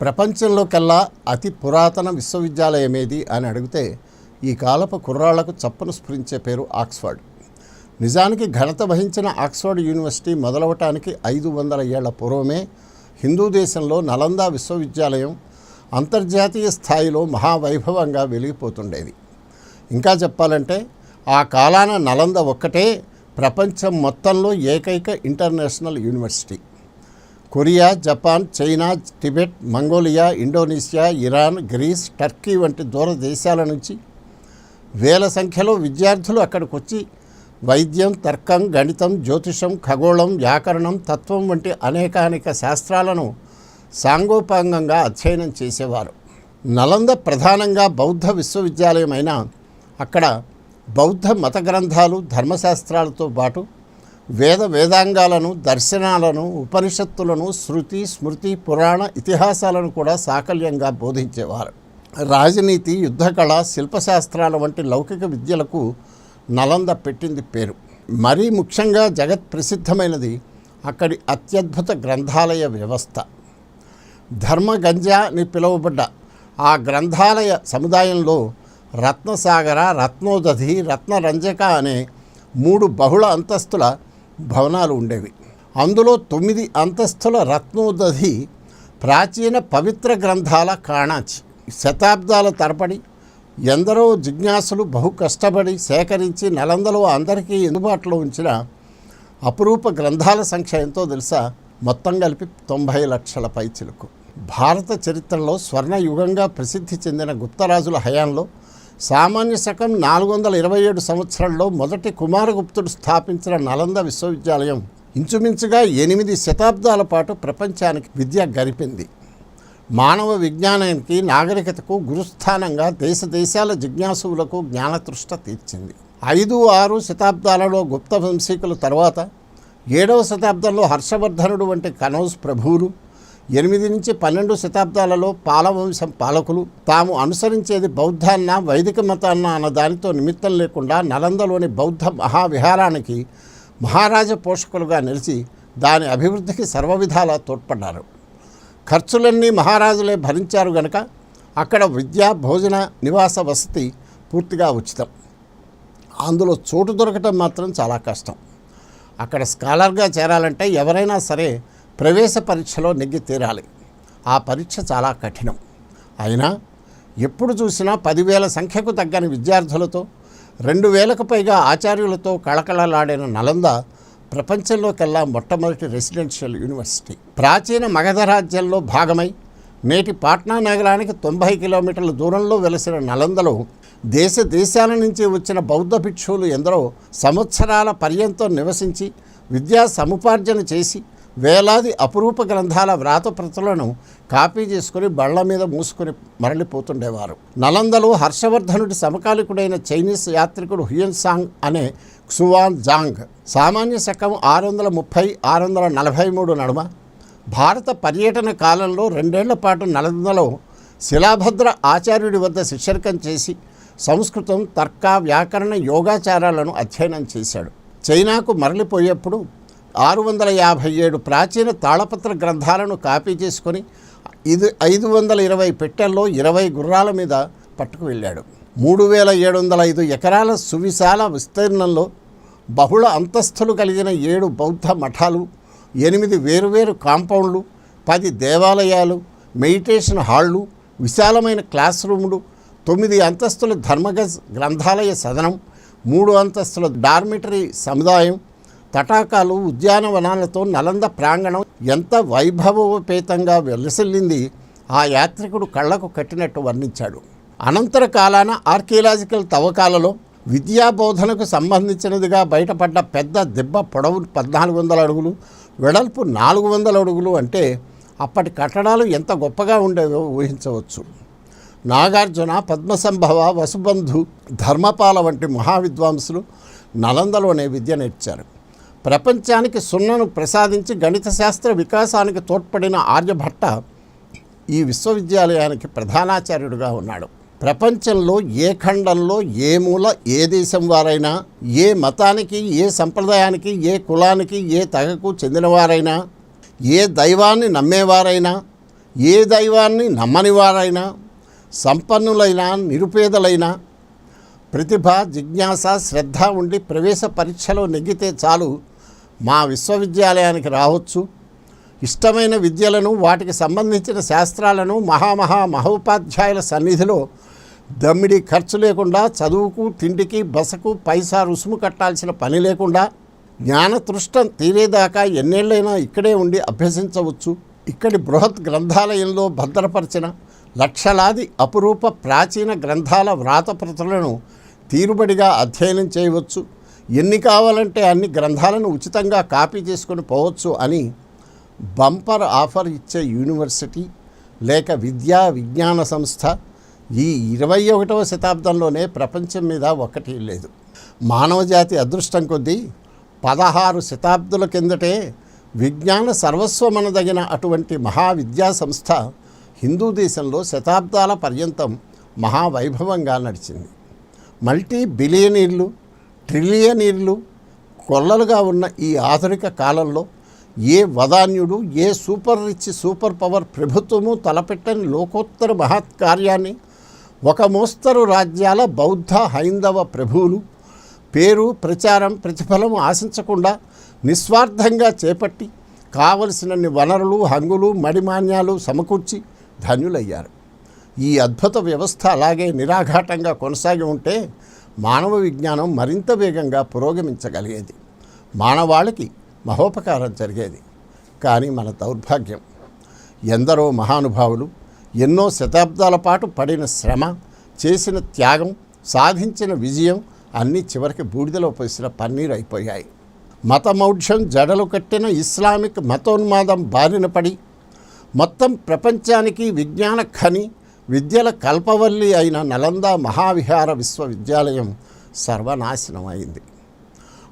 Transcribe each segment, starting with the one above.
ప్రపంచంలోకెల్లా అతి పురాతన విశ్వవిద్యాలయం ఏది అని అడిగితే ఈ కాలపు కుర్రాళ్ళకు చప్పును స్ఫురించే పేరు ఆక్స్ఫర్డ్. నిజానికి ఘనత వహించిన ఆక్స్ఫర్డ్ యూనివర్సిటీ మొదలవటానికి ఐదు వందల ఏళ్ళ పూర్వమే హిందూ దేశంలో నలంద విశ్వవిద్యాలయం అంతర్జాతీయ స్థాయిలో మహావైభవంగా వెలిగిపోతుండేది. ఇంకా చెప్పాలంటే ఆ కాలాన నలంద ఒక్కటే ప్రపంచం మొత్తంలో ఏకైక international university. Korea Japan China Tibet Mongolia Indonesia Iran Greece Turkey వంటి దూర దేశాల నుంచి వేల సంఖ్యలో విద్యార్థులు అక్కడికి వచ్చి వైద్యం తర్కం గణితం జ్యోతిషం ఖగోళం వ్యాకరణం తత్వం వంటి అనేకానేక శాస్త్రాలను సాంగోపాంగంగా అధ్యయనం చేసేవారు. నలంద ప్రధానంగా బౌద్ధ విశ్వవిద్యాలయం అయినా అక్కడ బౌద్ధ మత గ్రంథాలు ధర్మశాస్త్రాలతో పాటు వేద వేదాంగాలను దర్శనాలను ఉపనిషత్తులను శృతి స్మృతి పురాణ ఇతిహాసాలను కూడా సాకల్యంగా బోధించేవారు. రాజనీతి యుద్ధకళ శిల్పశాస్త్రాల వంటి లౌకిక విద్యలకు నలంద పెట్టింది పేరు. మరీ ముఖ్యంగా జగత్ ప్రసిద్ధమైనది అక్కడి అత్యద్భుత గ్రంథాలయ వ్యవస్థ. ధర్మగంజా అని పిలువబడ్డ ఆ గ్రంథాలయ సముదాయంలో రత్నసాగర రత్నోదధి రత్నరంజక అనే మూడు బహుళ అంతస్తుల భవనాలు ఉండేవి. అందులో తొమ్మిది అంతస్తుల రత్నోదధి ప్రాచీన పవిత్ర గ్రంథాల కాణాచి. శతాబ్దాల తరపడి ఎందరో జిజ్ఞాసులు బహు కష్టపడి సేకరించి నలందలో అందరికీ అందుబాటులో ఉంచిన అపురూప గ్రంథాల సంఖ్య ఎంతో తెలుసా? మొత్తం కలిపి తొంభై లక్షల పైచిలకు. భారత చరిత్రలో స్వర్ణయుగంగా ప్రసిద్ధి చెందిన గుప్తరాజుల హయాంలో సామాన్య శకం నాలుగు వందల ఇరవై ఏడు సంవత్సరంలో మొదటి కుమారగుప్తుడు స్థాపించిన నలంద విశ్వవిద్యాలయం ఇంచుమించుగా ఎనిమిది శతాబ్దాల పాటు ప్రపంచానికి విద్య గరిపింది. మానవ విజ్ఞానానికి నాగరికతకు గురుస్థానంగా దేశ దేశాల జిజ్ఞాసువులకు జ్ఞానతృష్ట తీర్చింది. ఐదు ఆరు శతాబ్దాలలో గుప్త వంశీకుల తర్వాత ఏడవ శతాబ్దంలో హర్షవర్ధనుడు వంటి కనౌజ్ ప్రభువులు ఎనిమిది నుంచి పన్నెండు శతాబ్దాలలో పాలవంశం పాలకులు తాము అనుసరించేది బౌద్ధాన్న వైదిక మతాన్న అన్న దానితో నిమిత్తం లేకుండా నలందలోని బౌద్ధ మహావిహారానికి మహారాజ పోషకులుగా నిలిచి దాని అభివృద్ధికి సర్వవిధాలా తోడ్పడ్డారు. ఖర్చులన్నీ మహారాజులే భరించారు గనక అక్కడ విద్య భోజన నివాస వసతి పూర్తిగా ఉచితం. అందులో చోటు దొరకటం మాత్రం చాలా కష్టం. అక్కడ స్కాలర్గా చేరాలంటే ఎవరైనా సరే ప్రవేశ పరీక్షలో నెగ్గి తీరాలి. ఆ పరీక్ష చాలా కఠినం. అయినా ఎప్పుడు చూసినా పదివేల సంఖ్యకు తగ్గని విద్యార్థులతో రెండు వేలకు పైగా ఆచార్యులతో కళకళలాడిన నలంద ప్రపంచంలోకెల్లా మొట్టమొదటి రెసిడెన్షియల్ యూనివర్సిటీ. ప్రాచీన మగధ రాజ్యంలో భాగమై నేటి పాట్నా నగరానికి తొంభై కిలోమీటర్ల దూరంలో వెలసిన నలందలో దేశ దేశాల నుంచి వచ్చిన బౌద్ధ భిక్షువులు ఎందరో సంవత్సరాల పర్యంతం నివసించి విద్యా సముపార్జన చేసి వేలాది అపురూప గ్రంథాల వ్రాతప్రతులను కాపీ చేసుకుని బళ్ళ మీద మూసుకుని మరలిపోతుండేవారు. నలందలో హర్షవర్ధనుడి సమకాలికుడైన చైనీస్ యాత్రికుడు హుయన్ సాంగ్ అనే క్సువాన్ జాంగ్ సామాన్య శకం ఆరు వందల ముప్పై ఆరు వందల నలభై మూడు నడుమ భారత పర్యటన కాలంలో రెండేళ్ళ పాటు నలందలో శిలాభద్ర ఆచార్యుడి వద్ద శిష్యర్కం చేసి సంస్కృతం తర్క వ్యాకరణ యోగాచారాలను అధ్యయనం చేశాడు. చైనాకు మరలిపోయేప్పుడు ఆరు వందల యాభై ఏడు ప్రాచీన తాళపత్ర గ్రంథాలను కాపీ చేసుకొని ఇది ఐదు వందల ఇరవై పెట్టెల్లో ఇరవై గుర్రాల మీద పట్టుకు వెళ్ళాడు. మూడు వేల ఏడు వందల ఐదు ఎకరాల సువిశాల విస్తీర్ణంలో బహుళ అంతస్తులు కలిగిన ఏడు బౌద్ధ మఠాలు ఎనిమిది వేరువేరు కాంపౌండ్లు పది దేవాలయాలు మెడిటేషన్ హాళ్ళు విశాలమైన క్లాస్ రూములు తొమ్మిది అంతస్తుల ధర్మగజ్ గ్రంథాలయ సదనం మూడు అంతస్తుల డార్మిటరీ సముదాయం తటాకాలు ఉద్యానవనాలతో నలంద ప్రాంగణం ఎంత వైభవోపేతంగా వెలసిల్లింది ఆ యాత్రికుడు కళ్ళకు కట్టినట్టు వర్ణించాడు. అనంతర కాలాన ఆర్కియలాజికల్ తవ్వకాలలో విద్యా బోధనకు సంబంధించినదిగా బయటపడ్డ పెద్ద దెబ్బ పొడవు పద్నాలుగు వందల అడుగులు వెడల్పు నాలుగు వందల అడుగులు అంటే అప్పటి కట్టడాలు ఎంత గొప్పగా ఉండేవో ఊహించవచ్చు. నాగార్జున పద్మసంభవ వసుబంధు ధర్మపాల వంటి మహావిద్వాంసులు నలందలోనే విద్య నేర్చారు. ప్రపంచానికి సున్నను ప్రసాదించి గణిత శాస్త్ర వికాసానికి తోడ్పడిన ఆర్యభట్ట ఈ విశ్వవిద్యాలయానికి ప్రధానాచార్యుడిగా ఉన్నాడు. ప్రపంచంలో ఏ ఖండంలో ఏ మూల ఏ దేశం వారైనా ఏ మతానికి ఏ సంప్రదాయానికి ఏ కులానికి ఏ తెగకు చెందినవారైనా ఏ దైవాన్ని నమ్మేవారైనా ఏ దైవాన్ని నమ్మని వారైనా సంపన్నులైనా నిరుపేదలైనా ప్రతిభ జిజ్ఞాస శ్రద్ధ ఉండి ప్రవేశ పరీక్షలో నెగ్గితే చాలు మా విశ్వవిద్యాలయానికి రావచ్చు. ఇష్టమైన విద్యలను వాటికి సంబంధించిన శాస్త్రాలను మహామహా మహోపాధ్యాయుల సన్నిధిలో దమ్మిడి ఖర్చు లేకుండా చదువుకు తిండికి బసకు పైసా రుసుము కట్టాల్సిన పని లేకుండా జ్ఞానతృష్టం తీరేదాకా ఎన్నేళ్ళైనా ఇక్కడే ఉండి అభ్యసించవచ్చు. ఇక్కడి బృహత్ గ్రంథాలయంలో భద్రపరిచిన లక్షలాది అపురూప ప్రాచీన గ్రంథాల వ్రాతప్రతులను తీరుబడిగా అధ్యయనం చేయవచ్చు. ఎన్ని కావాలంటే అన్ని గ్రంథాలను ఉచితంగా కాపీ చేసుకొని పోవచ్చు అని బంపర్ ఆఫర్ ఇచ్చే యూనివర్సిటీ లేక విద్యా విజ్ఞాన సంస్థ ఈ ఇరవై ఒకటవ శతాబ్దంలోనే ప్రపంచం మీద ఒకటి లేదు. మానవజాతి అదృష్టం కొద్దీ పదహారు శతాబ్దుల కిందటే విజ్ఞాన సర్వస్వమనదగిన అటువంటి మహావిద్యా సంస్థ హిందూ దేశంలో శతాబ్దాల పర్యంతం మహావైభవంగా నడిచింది. మల్టీ బిలియనీర్లు ట్రిలియనీర్లు కొల్లలుగా ఉన్న ఈ ఆధునిక కాలంలో ఏ వదాన్యుడు ఏ సూపర్ రిచ్ సూపర్ పవర్ ప్రభుత్వము తలపెట్టని లోకోత్తర మహత్కార్యాన్ని ఒక మోస్తరు రాజ్యాల బౌద్ధ హైందవ ప్రభువులు పేరు ప్రచారం ప్రతిఫలం ఆశించకుండా నిస్వార్థంగా చేపట్టి కావలసినన్ని వనరులు హంగులు మడిమాన్యాలు సమకూర్చి ధన్యులయ్యారు. ఈ అద్భుత వ్యవస్థ అలాగే నిరాఘాటంగా కొనసాగి ఉంటే మానవ విజ్ఞానం మరింత వేగంగా పురోగమించగలిగేది. మానవాళికి మహోపకారం జరిగేది. కానీ మన దౌర్భాగ్యం. ఎందరో మహానుభావులు ఎన్నో శతాబ్దాల పాటు పడిన శ్రమ చేసిన త్యాగం సాధించిన విజయం అన్నీ చివరికి బూడిదలో పోసిన పన్నీరు అయిపోయాయి. మతమౌఢ్యం జడలు కట్టిన ఇస్లామిక్ మతోన్మాదం బారిన పడి మొత్తం ప్రపంచానికి విజ్ఞాన ఖని విద్యల కల్పవల్లి అయిన నలంద మహావిహార విశ్వవిద్యాలయం సర్వనాశనం అయింది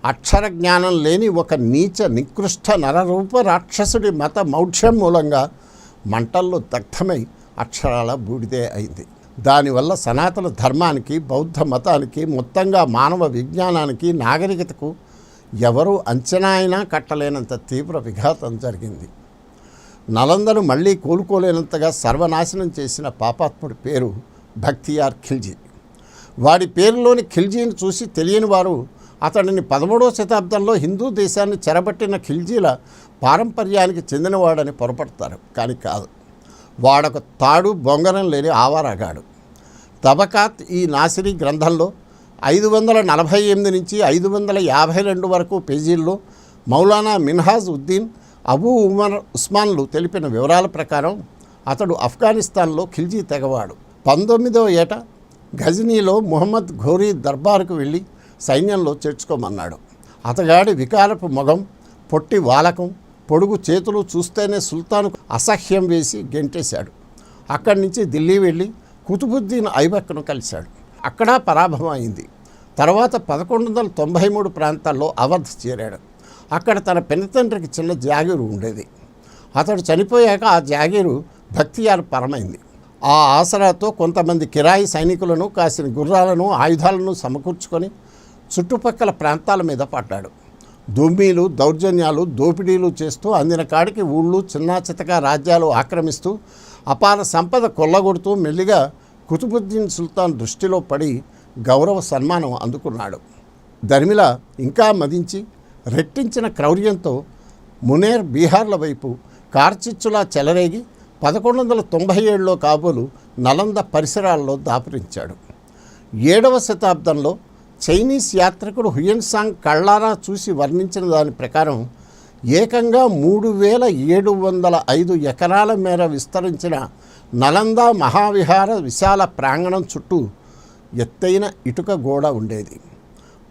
అక్షర జ్ఞానం లేని ఒక నీచ నికృష్ట నరరూప రాక్షసుడి మత మౌఢ్యం మూలంగా మంటల్లో దగ్ధమై అక్షరాల బూడిదే అయింది. దానివల్ల సనాతన ధర్మానికి బౌద్ధ మతానికి మొత్తంగా మానవ విజ్ఞానానికి నాగరికతకు ఎవరూ అంచనా అయినా కట్టలేనంత తీవ్ర విఘాతం జరిగింది. నలందను మళ్ళీ కోలుకోలేనంతగా సర్వనాశనం చేసిన పాపాత్ముడి పేరు భక్తియార్ ఖిల్జీ. వాడి పేరులోని ఖిల్జీని చూసి తెలియని వారు అతడిని పదమూడవ శతాబ్దంలో హిందూ దేశాన్ని చెరబట్టిన ఖిల్జీల పారంపర్యానికి చెందినవాడని పొరపడతారు. కానీ కాదు. వాడొక తాడు బొంగరం లేని ఆవారగాడు. తబకాత్ ఈ నాసిరి గ్రంథంలో ఐదు వందల నలభై ఎనిమిది నుంచి ఐదు వందల యాభై రెండు వరకు పేజీల్లో మౌలానా మిన్హాజ్ ఉద్దీన్ అబూ ఉమర్ ఉస్మాన్లు తెలిపిన వివరాల ప్రకారం అతడు ఆఫ్ఘనిస్తాన్లో ఖిల్జీ తెగవాడు. పంతొమ్మిదవ ఏట గజనీలో ముహమ్మద్ ఘోరీ దర్బారుకు వెళ్ళి సైన్యంలో చేర్చుకోమన్నాడు. అతగాడి వికారపు మొగం పొట్టి వాలకం పొడుగు చేతులు చూస్తేనే సుల్తాన్కు అసహ్యం వేసి గెంటేశాడు. అక్కడి నుంచి ఢిల్లీ వెళ్ళి కుతుబుద్దీన్ ఐబక్ను కలిశాడు. అక్కడ పరాభవం అయింది. తర్వాత పదకొండు వందల తొంభై మూడు ప్రాంతాల్లో అవధ్ చేరాడు. అక్కడ తన పెనతండ్రికి చిన్న జాగీరు ఉండేది. అతడు చనిపోయాక ఆ జాగీరు భక్తియార్ పరమైంది. ఆ ఆసరాతో కొంతమంది కిరాయి సైనికులను కాసిన గుర్రాలను ఆయుధాలను సమకూర్చుకొని చుట్టుపక్కల ప్రాంతాల మీద పడ్డాడు. దుమ్మీలు దౌర్జన్యాలు దోపిడీలు చేస్తూ అందిన కాడికి ఊళ్ళు చిన్నా చితక రాజ్యాలు ఆక్రమిస్తూ అపార సంపద కొల్లగొడుతూ మెల్లిగా కుతుబుద్దీన్ సుల్తాన్ దృష్టిలో పడి గౌరవ సన్మానం అందుకున్నాడు. దర్మిల ఇంకా మదించి రెట్టించిన క్రౌర్యంతో మునేర్ బీహార్ల వైపు కార్చిచ్చులా చెలరేగి పదకొండు వందల తొంభై ఏడులో కాబోలు నలంద పరిసరాల్లో దాపురించాడు. ఏడవ శతాబ్దంలో చైనీస్ యాత్రికుడు హుయన్సాంగ్ కళ్ళారా చూసి వర్ణించిన దాని ప్రకారం ఏకంగా మూడు వేల ఏడు వందల ఐదు ఎకరాల మేర విస్తరించిన నలంద మహావిహార విశాల ప్రాంగణం చుట్టూ ఎత్తైన ఇటుక గోడ ఉండేది.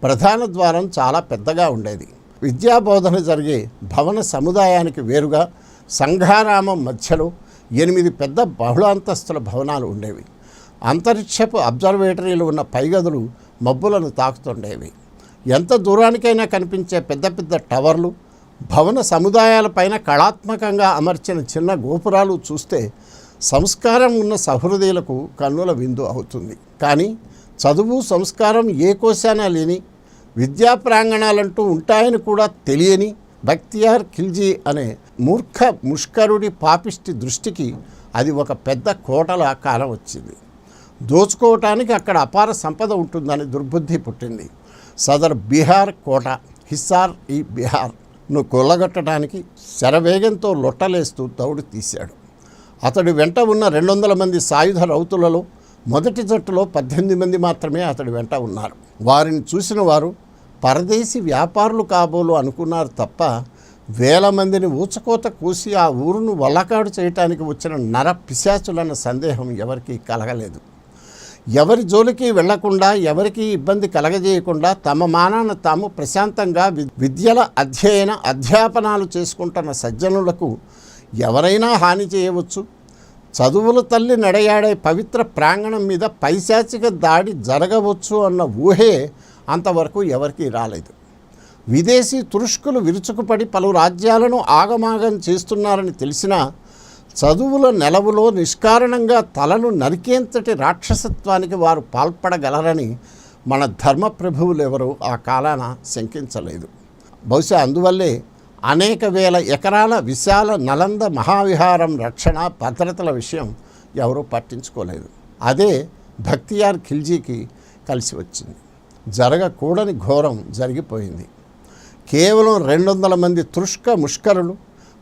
ప్రధాన ద్వారం చాలా పెద్దగా ఉండేది. విద్యాబోధన జరిగే భవన సముదాయానికి వేరుగా సంఘారామం మధ్యలో ఎనిమిది పెద్ద బహుళాంతస్తుల భవనాలు ఉండేవి. అంతరిక్షపు అబ్జర్వేటరీలు ఉన్న పైగదులు మబ్బులను తాకుతుండేవి. ఎంత దూరానికైనా కనిపించే పెద్ద పెద్ద టవర్లు భవన సముదాయాలపైన కళాత్మకంగా అమర్చిన చిన్న గోపురాలు చూస్తే సంస్కారం ఉన్న సహృదయులకు కన్నుల విందు అవుతుంది. కానీ చదువు సంస్కారం ఏ కోశానా లేని విద్యా ప్రాంగణాలంటూ ఉంటాయని కూడా తెలియని బక్తియార్ ఖిల్జీ అనే మూర్ఖ ముష్కరుడి పాపిష్టి దృష్టికి అది ఒక పెద్ద కోటల కాలం వచ్చింది. దోచుకోవటానికి అక్కడ అపార సంపద ఉంటుందని దుర్బుద్ధి పుట్టింది. సదర్ బీహార్ కోట హిస్సార్ ఈ బీహార్ను కొల్లగొట్టడానికి శరవేగంతో లొట్టలేస్తూ దౌడు తీశాడు. అతడి వెంట ఉన్న రెండు వందల మంది సాయుధ రౌతులలో మొదటి జట్టులో పద్దెనిమిది మంది మాత్రమే అతడి వెంట ఉన్నారు. వారిని చూసిన వారు పరదేశీ వ్యాపారులు కాబోలు అనుకున్నారు తప్ప వేల మందిని ఊచకోత కూసి ఆ ఊరును వల్లకాడు చేయటానికి వచ్చిన నర పిశాచులన్న సందేహం ఎవరికీ కలగలేదు. ఎవరి జోలికి వెళ్ళకుండా ఎవరికీ ఇబ్బంది కలగజేయకుండా తమ మానాన తాము ప్రశాంతంగా విద్యల అధ్యయన అధ్యాపనాలు చేసుకుంటున్న సజ్జనులకు ఎవరైనా హాని చేయవచ్చు. చదువుల తల్లి నడయాడే పవిత్ర ప్రాంగణం మీద పైశాచిక దాడి జరగవచ్చు అన్న ఊహే అంతవరకు ఎవరికీ రాలేదు. విదేశీ తురుష్కులు విరుచుకుపడి పలు రాజ్యాలను ఆగమాగం చేస్తున్నారని తెలిసినా చదువుల నెలవులో నిష్కారణంగా తలను నరికేంతటి రాక్షసత్వానికి వారు పాల్పడగలరని మన ధర్మప్రభువులు ఎవరు ఆ కాలాన శంకించలేదు. బహుశా అందువల్లే అనేక వేల ఎకరాల విశాల నలంద మహావిహారం రక్షణ భద్రతల విషయం ఎవరూ పట్టించుకోలేదు. అదే భక్తియార్ ఖిల్జీకి కలిసి వచ్చింది. జరగకూడని ఘోరం జరిగిపోయింది. కేవలం రెండు వందల మంది తృష్క ముష్కరులు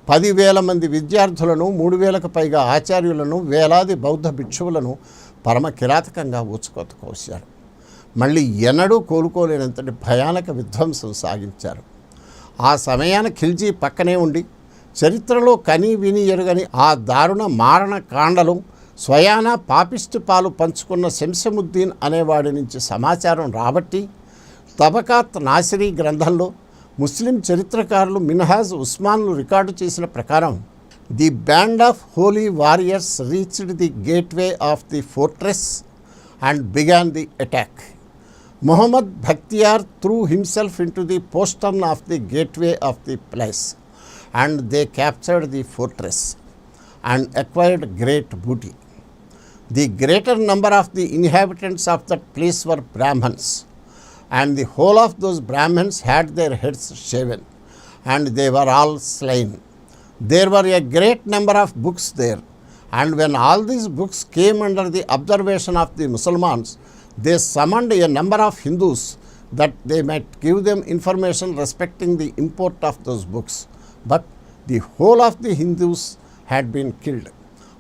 పదివేల మంది విద్యార్థులను మూడు వేలకు పైగా ఆచార్యులను వేలాది బౌద్ధ భిక్షువులను పరమ కిరాతకంగా ఊచుకొత్త కోశారు మళ్ళీ ఎన్నడూ కోలుకోలేనంతటి భయానక విధ్వంసం సాగించారు. ఆ సమయాన ఖిల్జీ పక్కనే ఉండి చరిత్రలో కని విని ఎరుగని ఆ దారుణ మారణ కాండలు స్వయాన పాపిస్టు పాలు పంచుకున్న శంసముద్దీన్ అనేవాడి నుంచి సమాచారం రాబట్టి తబకాత్ నాసిరీ గ్రంథంలో ముస్లిం చరిత్రకారులు మిన్హాజ్ ఉస్మాన్లు రికార్డు చేసిన ప్రకారం the band of holy warriors reached the gateway of the fortress and began the attack. Muhammad Bakhtiyar threw himself into the postern of the gateway of the place and they captured the fortress and acquired great booty. The greater number of the inhabitants of that place were Brahmins, and the whole of those Brahmins had their heads shaven, and they were all slain. There were a great number of books there, and when all these books came under the observation of the Muslims, they summoned a number of Hindus that they might give them information respecting the import of those books. But the whole of the Hindus had been killed.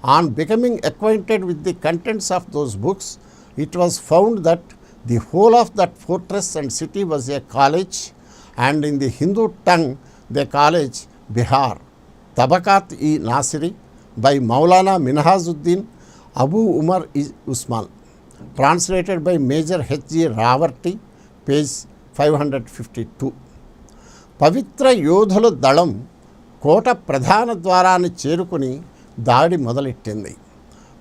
On becoming acquainted with the contents of those books, it was found that the whole of that fortress and city was a college, and in the Hindu tongue, the college Bihar. Tabakat e Nasiri by Maulana Minhazuddin Abu Umar is Usman. Translated by Major H.G. Ravarti, page 552. పవిత్ర యోధుల దళం కోట ప్రధాన ద్వారాన్ని చేరుకుని దాడి మొదలెట్టింది.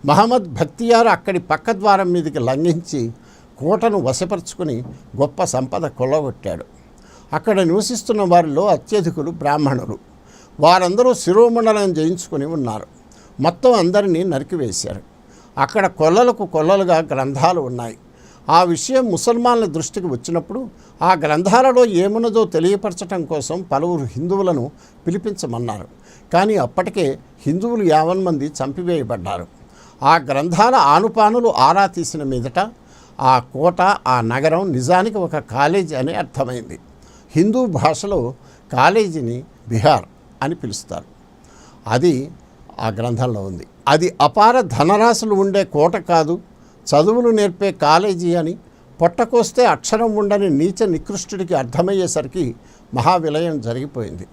మహమ్మద్ భక్తియార్ అక్కడి పక్క ద్వారం మీదకి లంఘించి కోటను వశపరుచుకుని గొప్ప సంపద కొల్లగొట్టాడు. అక్కడ నివసిస్తున్న వారిలో అత్యధికులు బ్రాహ్మణులు. వారందరూ శిరోమండలం జయించుకుని ఉన్నారు. మొత్తం అందరినీ నరికివేశారు. అక్కడ కొల్లలకు కొల్లలుగా గ్రంథాలు ఉన్నాయి. ఆ విషయం ముసల్మాన్ల దృష్టికి వచ్చినప్పుడు ఆ గ్రంథాలలో ఏమున్నదో తెలియపరచటం కోసం పలువురు హిందువులను పిలిపించమన్నారు. కానీ అప్పటికే హిందువులు యావన్ మంది చంపివేయబడ్డారు. ఆ గ్రంథాల ఆనుపానులు ఆరా తీసిన మీదట ఆ కోట ఆ నగరం నిజానికి ఒక కాలేజీ అని అర్థమైంది. హిందూ భాషలో కాలేజీని బిహార్ అని పిలుస్తారు. అది ఆ గ్రంథంలో ఉంది. అది అపార ధనరాశులు ఉండే కోట కాదు. చదువులు నేర్పే కాలేజీ అని పొట్టకొస్తే అక్షరం ఉండని నీచ నికృష్టుడికి అర్థమయ్యేసరికి మహావిలయం జరిగిపోయింది.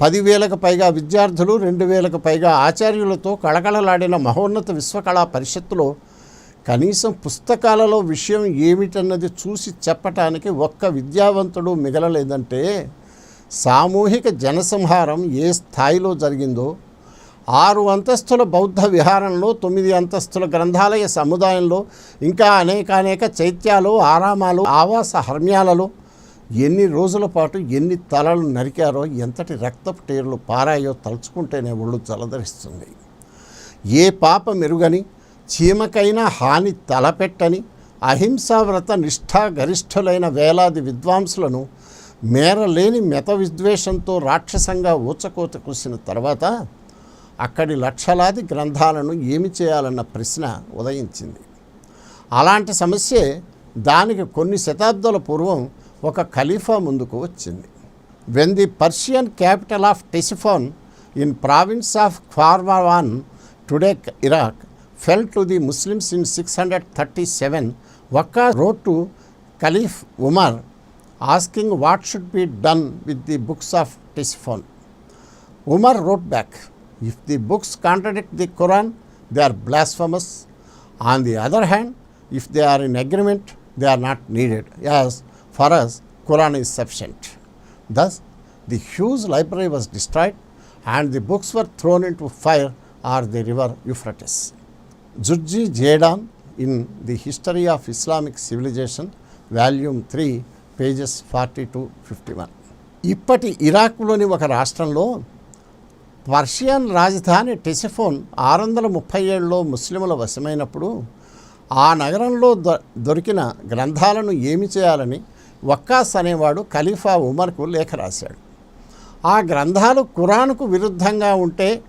పదివేలకు పైగా విద్యార్థులు రెండు వేలకు పైగా ఆచార్యులతో కళకళలాడిన మహోన్నత విశ్వకళా పరిషత్తులో కనీసం పుస్తకాలలో విషయం ఏమిటన్నది చూసి చెప్పటానికి ఒక్క విద్యావంతుడు మిగలలేదంటే సామూహిక జనసంహారం ఏ స్థాయిలో జరిగిందో ఆరు అంతస్తుల బౌద్ధ విహారంలో తొమ్మిది అంతస్తుల గ్రంథాలయ సముదాయంలో ఇంకా అనేక అనేక చైత్యాలు ఆరామాలు ఆవాస హర్మ్యాలలో ఎన్ని రోజుల పాటు ఎన్ని తలలు నరికారో ఎంతటి రక్తపు టేర్లు పారాయో తలుచుకుంటేనే ఒళ్ళు జలధరిస్తుంది ఏ పాప మెరుగని చీమకైనా హాని తలపెట్టని అహింసావ్రత నిష్ఠా గరిష్ఠులైన వేలాది విద్వాంసులను మేరలేని మెత విద్వేషంతో రాక్షసంగా ఊచకోత కూసిన తర్వాత అక్కడి లక్షలాది గ్రంథాలను ఏమి చేయాలన్న ప్రశ్న ఉదయించింది. అలాంటి సమస్యే దానికి కొన్ని శతాబ్దాల పూర్వం ఒక ఖలీఫా ముందుకు వచ్చింది. When the Persian capital of Ctesiphon in province of Kharwan today Iraq fell to the Muslims in six hundred thirty seven ఒక్క wrote to caliph Umar asking what should be done with the books of Ctesiphon Umar wrote back if the books contradict the Quran, they are blasphemous. On the other hand, if they are in agreement, they are not needed. As for us, Quran is sufficient. Thus, the huge library was destroyed and the books were thrown into fire or the river Euphrates. Jurji Jaidan in The History of Islamic Civilization, Volume 3, pages 40 to 51. ఇప్పటి ఇరాక్లోని ఒక రాష్ట్రంలో Persian రాజధాని టెసిఫోన్ ఆరు వందల ముప్పై ఏడులో ముస్లిముల వశమైనప్పుడు ఆ నగరంలో దొ దొరికిన గ్రంథాలను ఏమి చేయాలని వక్కాస్ అనేవాడు ఖలీఫా ఉమర్కు లేఖ రాశాడు. ఆ గ్రంథాలు ఖురాన్కు విరుద్ధంగా ఉంటే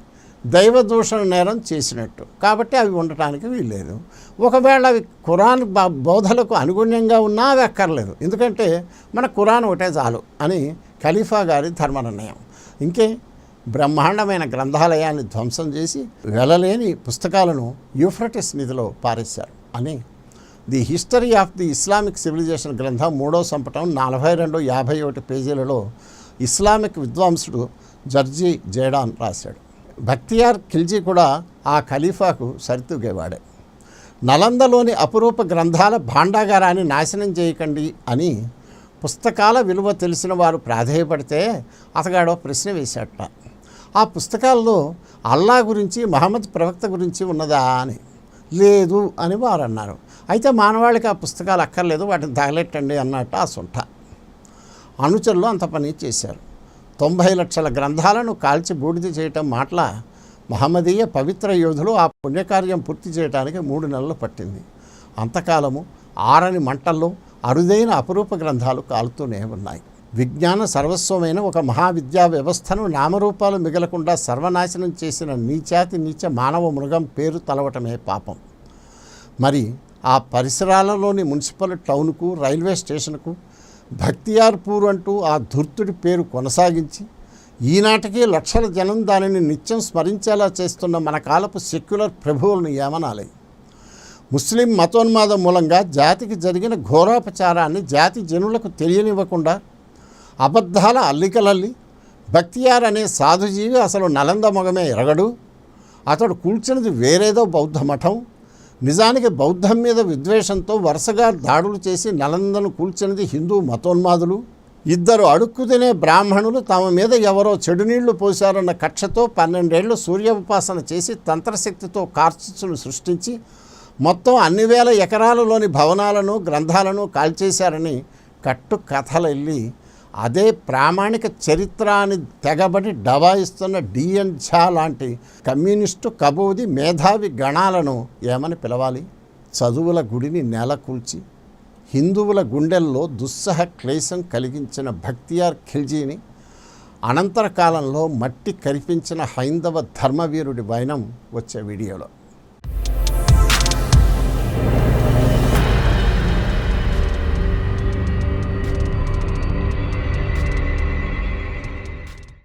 దైవదూషణ నేరం చేసినట్టు. కాబట్టి అవి ఉండటానికి వీల్లేదు. ఒకవేళ అవి ఖురాన్ బ- బోధలకు అనుగుణ్యంగా ఉన్నా అవి అక్కర్లేదు. ఎందుకంటే మన ఖురాన్ ఒకటే చాలు అని ఖలీఫా గారి ధర్మ నిర్ణయం ఇంకే బ్రహ్మాండమైన గ్రంథాలయాన్ని ధ్వంసం చేసి వెలలేని పుస్తకాలను యూఫ్రటిస్ నిధిలో పారేశారు అని. The history of the Islamic civilisation గ్రంథం మూడో సంపుటం నలభై రెండు యాభై ఒకటి పేజీలలో ఇస్లామిక్ విద్వాంసుడు జర్జీ జేడాన్ రాశాడు. భక్తియార్ ఖిల్జీ కూడా ఆ ఖలీఫాకు సరితూగేవాడే. నలందలోని అపురూప గ్రంథాల భాండాగారాన్ని నాశనం చేయకండి అని పుస్తకాల విలువ తెలిసిన వారు ప్రాధేయపడితే అతగాడో ప్రశ్న వేశాట ఆ పుస్తకాల్లో అల్లా గురించి మహమ్మద్ ప్రవక్త గురించి ఉన్నదా అని. లేదు అని వారు అన్నారు. అయితే మానవాళికి ఆ పుస్తకాలు అక్కర్లేదు వాటిని తగలెట్టండి అన్నట్టు ఆ సుంఠ అనుచరులు అంత పని చేశారు. తొంభై లక్షల గ్రంథాలను కాల్చి బూడిద చేయటం మాటల మహమ్మదీయ పవిత్ర యోధులు ఆ పుణ్యకార్యం పూర్తి చేయడానికి మూడు నెలలు పట్టింది. అంతకాలము ఆరని మంటల్లో అరుదైన అపురూప గ్రంథాలు కాలుతూనే ఉన్నాయి. విజ్ఞాన సర్వస్వమైన ఒక మహావిద్యా వ్యవస్థను నామరూపాలు మిగలకుండా సర్వనాశనం చేసిన నీచాతి నీచ మానవ మృగం పేరు తలవటమే పాపం. మరి ఆ పరిసరాలలోని మున్సిపల్ టౌన్కు రైల్వే స్టేషన్కు భక్తియార్పూర్ అంటూ ఆ ధూర్తుడి పేరు కొనసాగించి ఈనాటికి లక్షల జనం దానిని నిత్యం స్మరించేలా చేస్తున్న మన కాలపు సెక్యులర్ ప్రభువులను ఏమనాలి? ముస్లిం మతోన్మాదం మూలంగా జాతికి జరిగిన ఘోరోపచారాన్ని జాతి జనులకు తెలియనివ్వకుండా అబద్ధాల అల్లికలల్లి. భక్తియార్ అనే సాధుజీవి అసలు నలంద మొగమే ఎరగడు. అతడు కూల్చినది వేరేదో బౌద్ధ మఠం. నిజానికి బౌద్ధం మీద విద్వేషంతో వరుసగా దాడులు చేసి నలందను కూల్చినది హిందూ మతోన్మాదులు. ఇద్దరు అడుక్కు తినే బ్రాహ్మణులు తమ మీద ఎవరో చెడు నీళ్ళు పోశారన్న కక్షతో పన్నెండేళ్ళు సూర్య ఉపాసన చేసి తంత్రశక్తితో కార్చిచ్చును సృష్టించి మొత్తం అన్ని వేల ఎకరాలలోని భవనాలను గ్రంథాలను కాల్చేశారని కట్టు కథలు వెళ్ళి అదే ప్రామాణిక చరిత్రాన్ని తెగబడి డబాయిస్తున్న డిఎన్ ఝా లాంటి కమ్యూనిస్టు కబోది మేధావి గణాలను ఏమని పిలవాలి? చదువుల గుడిని నేలకూల్చి హిందువుల గుండెల్లో దుస్సహ క్లేశం కలిగించిన భక్తియార్ ఖిల్జీని అనంతర కాలంలో మట్టి కరిపించిన హైందవ ధర్మవీరుడి వైనం వచ్చే వీడియోలో.